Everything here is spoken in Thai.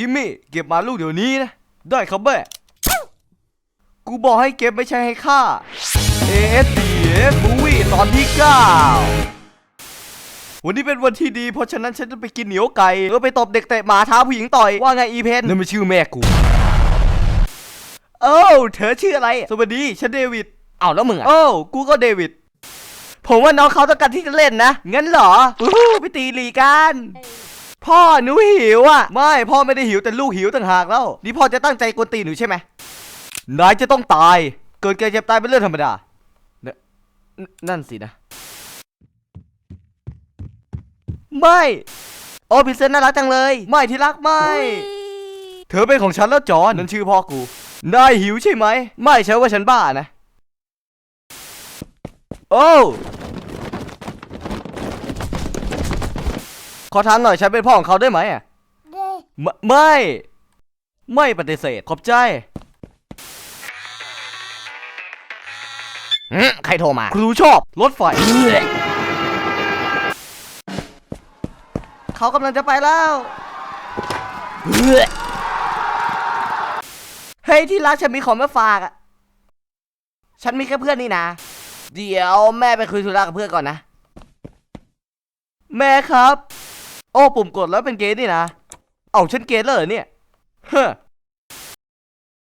จิมมี่เก็บมาลูกเดี๋ยวนี้นะได้ครับแม่กูบอกให้เก็บไม่ใช่ให้ฆ่า ASDF Movie ตอนที่ 9 วันนี้เป็นวันที่ดี เพราะฉะนั้นฉันจะไปกินเหนียวไก่แล้วไปตบเด็กเตะหมาท้าผู้หญิงต่อย ว่าไงอีเพนนั่นมันชื่อแม่กู โอ้าเธอชื่ออะไร สวัสดี ฉันเดวิดเอาแล้วมึงอะโอ้ากูก็เดวิด ผมว่าน้องเขาต้องการที่จะเล่นนะ งั้นเหรออู้หูไปตีลีกัน พ่อหนูหิวอะ ไม่พ่อไม่ได้หิวแต่ลูกหิวต่างหากแล้ว นี่พ่อจะตั้งใจกวนตีนหนูใช่ไหมนายจะต้องตาย เกิดแก่เจ็บตายเป็นเรื่องธรรมดาเนนนั่นสินะ ไม่โอ้พิเศษน่ารักจังเลย ไม่ที่รักไม่ เธอเป็นของฉันแล้วจอนนั่นชื่อพ่อกูนายหิวใช่ไหม ไม่ใช่ว่าฉันบ้านะ โอ้ ขอถามหน่อยฉันเป็นพ่อของเขาได้ไหมอะไม่ไม่ ไม่ปฏิเสธ ขอบใจหึใครโทรมา ครูชอบ รถไฟ เขากำลังจะไปแล้ว เฮ้ยที่รักฉันมีของมาฝากอะฉันมีแค่เพื่อนนี่นะ เดี๋ยวแม่ไปคุยธุระกับเพื่อนก่อนนะ แม่ครับ โอ้ปุ่มกดแล้วเป็นเกย์นี่นะ เอาฉันเกย์แล้วเหรอเนี่ยเฮ้อ